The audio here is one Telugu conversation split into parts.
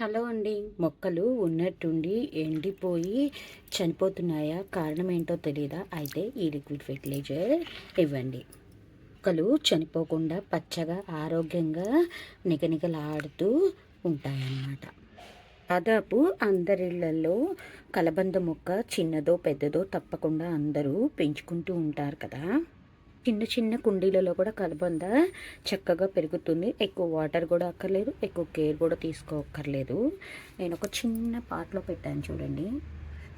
హలో అండి. మొక్కలు ఉన్నట్టుండి ఎండిపోయి చనిపోతున్నాయా? కారణం ఏంటో తెలియదా అయితే ఈ లిక్విడ్ ఫెర్టిలైజర్ ఇవ్వండి. మొక్కలు చనిపోకుండా పచ్చగా ఆరోగ్యంగా నిగనిగలాడుతూ ఉంటాయన్నమాట. దాదాపు అందరిళ్ళలో కలబంద మొక్క చిన్నదో పెద్దదో తప్పకుండా అందరూ పెంచుకుంటూ ఉంటారు కదా. చిన్న చిన్న కుండీలలో కూడా కలబంద చక్కగా పెరుగుతుంది. ఎక్కువ వాటర్ కూడా అక్కర్లేదు ఎక్కువ కేర్ కూడా తీసుకోక్కర్లేదు. నేను ఒక చిన్న పాట్లో పెట్టాను చూడండి.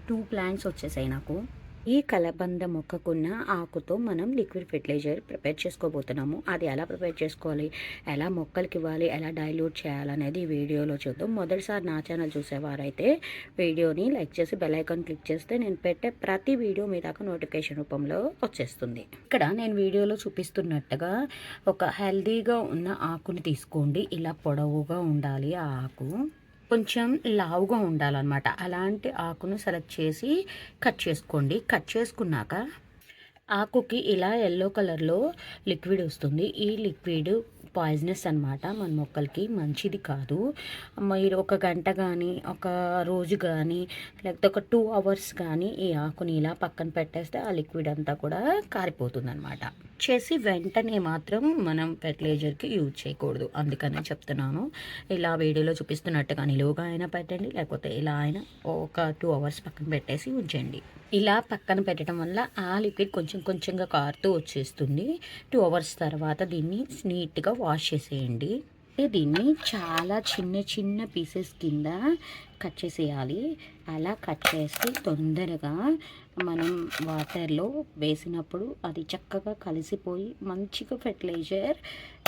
టూ ప్లాంట్స్ వచ్చేసాయి నాకు. ఈ కలబంద మొక్కకున్న ఆకుతో మనం లిక్విడ్ ఫెర్టిలైజర్ ప్రిపేర్ చేసుకోబోతున్నాము. అది ఎలా ప్రిపేర్ చేసుకోవాలి? ఎలా మొక్కలకి ఇవ్వాలి? ఎలా డైల్యూట్ చేయాలనేది వీడియోలో చూద్దాం. మొదటిసారి నా ఛానల్ చూసేవారైతే వీడియోని లైక్ చేసి బెల్ ఐకాన్ క్లిక్ చేస్తే నేను పెట్టే ప్రతి వీడియో మీ దాకా నోటిఫికేషన్ రూపంలో వచ్చేస్తుంది. ఇక్కడ నేను వీడియోలో చూపిస్తున్నట్టుగా ఒక హెల్దీగా ఉన్న ఆకుని తీసుకోండి. ఇలా పొడవుగా ఉండాలి ఆ ఆకు. కొంచెం లావుగా ఉండాలన్నమాట. అలాంటి ఆకును సెలెక్ట్ చేసి కట్ చేసుకోండి. కట్ చేసుకున్నాక ఆకుకి ఇలా ఎల్లో కలర్లో లిక్విడ్ వస్తుంది. ఈ లిక్విడ్ పాయిజనస్ అనమాట మన మొక్కలకి. మంచిది కాదు. మీరు ఒక గంట కానీ ఒక రోజు కానీ లేకపోతే ఒక టూ అవర్స్ కానీ ఈ ఆకుని ఇలా పక్కన పెట్టేస్తే ఆ లిక్విడ్ అంతా కూడా కారిపోతుంది అనమాట చేసి వెంటనే మాత్రం మనం ఫెర్టిలైజర్కి యూజ్ చేయకూడదు. అందుకనే చెప్తున్నాను. ఇలా వీడియోలో చూపిస్తున్నట్టుగా నిలువుగా అయినా పెట్టండి లేకపోతే ఇలా అయినా ఒక టూ అవర్స్ పక్కన పెట్టేసి ఉంచండి. ఇలా పక్కన పెట్టడం వల్ల ఆ లిక్విడ్ కొంచెం కొంచెంగా కారుతూ వచ్చేస్తుంది. టూ అవర్స్ తర్వాత దీన్ని నీట్గా వాష్ చేసేయండి. దీన్ని చాలా చిన్న చిన్న పీసెస్ కింద కట్ చేసేయాలి. అలా కట్ చేసి తొందరగా మనం వాటర్లో వేసినప్పుడు అది చక్కగా కలిసిపోయి మంచిగా ఫెర్టిలైజర్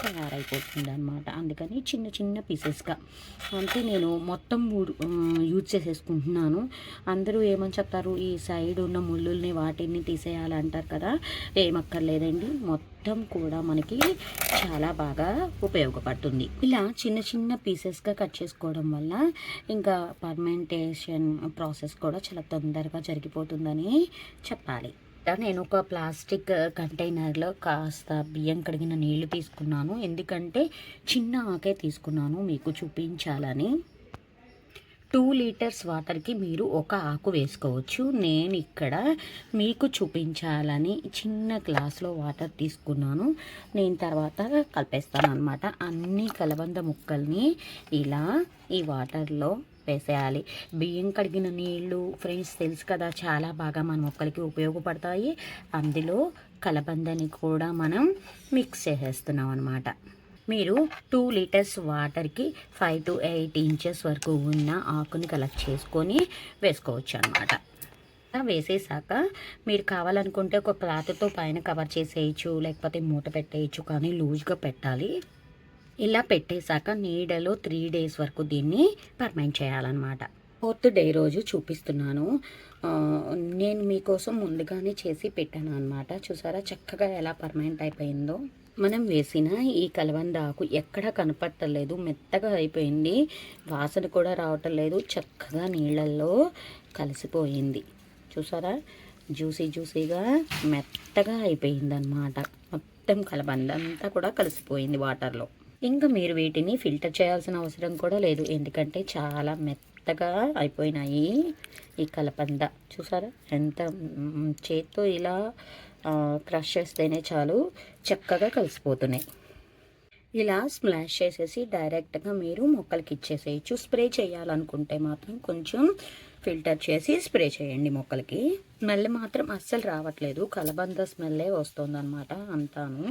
తయారైపోతుంది అనమాట అందుకని చిన్న చిన్న పీసెస్గా అంటే నేను మొత్తం యూజ్ చేసేసుకుంటున్నాను. అందరూ ఏమని చెప్తారు? ఈ సైడ్ ఉన్న ముళ్ళుల్ని వాటిని తీసేయాలంటారు కదా? ఏమక్కర్లేదండి. మొత్తం కూడా మనకి చాలా బాగా ఉపయోగపడుతుంది. ఇలా చిన్న చిన్న పీసెస్గా కట్ చేసుకోవడం వల్ల ఇంకా పర్మెంటేషన్ ప్రాసెస్ కూడా చాలా తొందరగా జరిగిపోతుందని చెప్పాలి. నేను ఒక ప్లాస్టిక్ కంటైనర్లో కాస్త బియ్యం కడిగిన నీళ్ళు తీసుకున్నాను. ఎందుకంటే చిన్న ఆకే తీసుకున్నాను. మీకు చూపించాలని. టూ లీటర్స్ వాటర్కి మీరు ఒక ఆకు వేసుకోవచ్చు. నేను ఇక్కడ మీకు చూపించాలని చిన్న గ్లాస్లో వాటర్ తీసుకున్నాను. నేను తర్వాత కలిపేస్తాను అనమాట అన్ని కలబంద ముక్కల్ని ఇలా ఈ వాటర్లో వేసేయాలి బియ్యం కడిగిన నీళ్ళు ఫ్రెండ్స్ తెలుసు కదా చాలా బాగా మన మొక్కలకి ఉపయోగపడతాయి. అందులో కలబందని కూడా మనం మిక్స్ చేసేస్తున్నాం అనమాట మీరు టూ లీటర్స్ వాటర్కి ఫైవ్ టు ఎయిట్ ఇంచెస్ వరకు ఉన్న ఆకుని కలెక్ట్ చేసుకొని వేసుకోవచ్చు అనమాట వేసేసాక మీరు కావాలనుకుంటే ఒక క్లాత్తో పైన కవర్ చేసేయచ్చు లేకపోతే మూట పెట్టేయచ్చు కానీ లూజ్గా పెట్టాలి. ఇలా పెట్టేశాక నీడలో త్రీ డేస్ వరకు దీన్ని పర్మెంట్ చేయాలన్నమాట. ఫోర్త్ డే రోజు చూపిస్తున్నాను. నేను మీకోసం ముందుగానే చేసి పెట్టాను అనమాట చూసారా చక్కగా ఎలా పర్మనెంట్ అయిపోయిందో? మనం వేసిన ఈ కలవంద ఆకు ఎక్కడ కనపట్టలేదు మెత్తగా అయిపోయింది. వాసన కూడా రావటం లేదు చక్కగా నీళ్ళల్లో కలిసిపోయింది. చూసారా? జ్యూసీ జ్యూసీగా మెత్తగా అయిపోయింది అనమాట మొత్తం కలబంద అంతా కూడా కలిసిపోయింది వాటర్లో ఇంకా మీరు వీటిని ఫిల్టర్ చేయాల్సిన అవసరం కూడా లేదు. ఎందుకంటే చాలా మెత్తగా అయిపోయినాయి ఈ కలపంద. చూసారా? ఎంత చేత్తో ఇలా క్రష్ చేస్తేనే చాలు చక్కగా కలిసిపోతున్నాయి. ఇలా స్ప్లాష్ చేసేసి డైరెక్ట్గా మీరు మొక్కలకి ఇచ్చేసేయచ్చు. స్ప్రే చేయాలనుకుంటే మాత్రం కొంచెం ఫిల్టర్ చేసి స్ప్రే చేయండి మొక్కలకి. స్మెల్ మాత్రం అస్సలు రావట్లేదు. కలబంద స్మెల్లే వస్తుందన్నమాట అంతాను.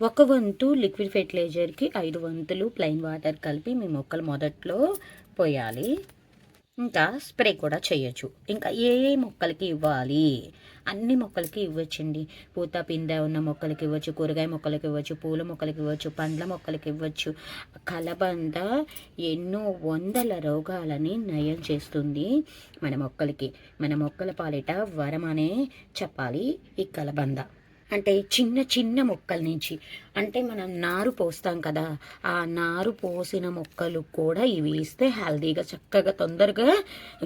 ఒక వంతు లిక్విడ్ ఫెర్టిలైజర్కి ఐదు వంతులు ప్లెయిన్ వాటర్ కలిపి మీ మొక్కలు మొదట్లో పోయాలి. ఇంకా స్ప్రే కూడా చేయొచ్చు. ఇంకా ఏ ఏ మొక్కలకి ఇవ్వాలి? అన్ని మొక్కలకి ఇవ్వచ్చండి. పూత పిందె ఉన్న మొక్కలకి ఇవ్వచ్చు కూరగాయ మొక్కలకి ఇవ్వచ్చు పూల మొక్కలకి ఇవ్వచ్చు పండ్ల మొక్కలకి ఇవ్వచ్చు. కలబంద ఎన్నో వందల రోగాలని నయం చేస్తుంది మన మొక్కలకి. మన మొక్కల పాలిట వరం అనే చెప్పాలి ఈ కలబంద. అంటే చిన్న చిన్న మొక్కల నుంచి. అంటే మనం నారు పోస్తాం కదా ఆ నారు పోసిన మొక్కలు కూడా ఇవి ఇస్తే హెల్దీగా చక్కగా తొందరగా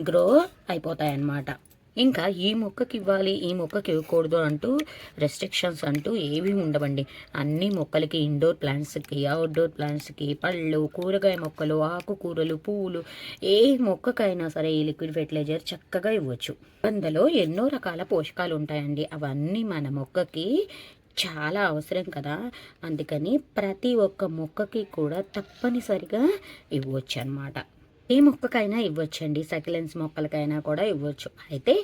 గ్రో అయిపోతాయి అన్నమాట ఇంకా ఈ మొక్కకి ఇవ్వాలి ఈ మొక్కకి ఇవ్వకూడదు అంటూ రెస్ట్రిక్షన్స్ అంటూ ఏవి ఉండవండి. అన్ని మొక్కలకి ఇండోర్ ప్లాంట్స్కి అవుట్డోర్ ప్లాంట్స్కి పళ్ళు కూరగాయ మొక్కలు ఆకుకూరలు పువ్వులు ఏ మొక్కకైనా సరే ఈ లిక్విడ్ ఫెర్టిలైజర్ చక్కగా ఇవ్వచ్చు. అందులో ఎన్నో రకాల పోషకాలు ఉంటాయండి. అవన్నీ మన మొక్కకి చాలా అవసరం కదా. అందుకని ప్రతి ఒక్క మొక్కకి కూడా తప్పనిసరిగా ఇవ్వచ్చు అనమాట ఏ మొక్కకైనా ఇవ్వచ్చండి. సకిలెన్స్ మొక్కలకైనా కూడా ఇవ్వచ్చు. అయితే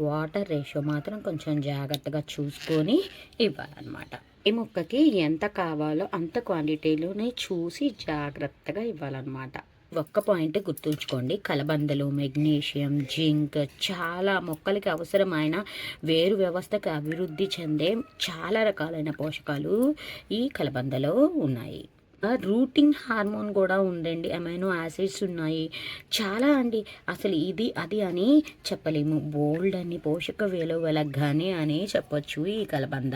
వాటర్ రేషియో మాత్రం కొంచెం జాగ్రత్తగా చూసుకొని ఇవ్వాలన్నమాట. ఈ మొక్కకి ఎంత కావాలో అంత క్వాంటిటీలోనే చూసి జాగ్రత్తగా ఇవ్వాలన్నమాట. ఒక్క పాయింట్ గుర్తుంచుకోండి. కలబందలు మెగ్నీషియం జింక్ చాలా మొక్కలకి అవసరమైన వేరు వ్యవస్థకు అభివృద్ధి చెందే చాలా రకాలైన పోషకాలు ఈ కలబందలో ఉన్నాయి. రూటింగ్ హార్మోన్ కూడా ఉందండి. అమైనో యాసిడ్స్ ఉన్నాయి. చాలా అండి. అసలు ఇది అది అని చెప్పలేము. బోల్డ్ అని పోషక విలువల గని అని చెప్పొచ్చు ఈ కలబంద.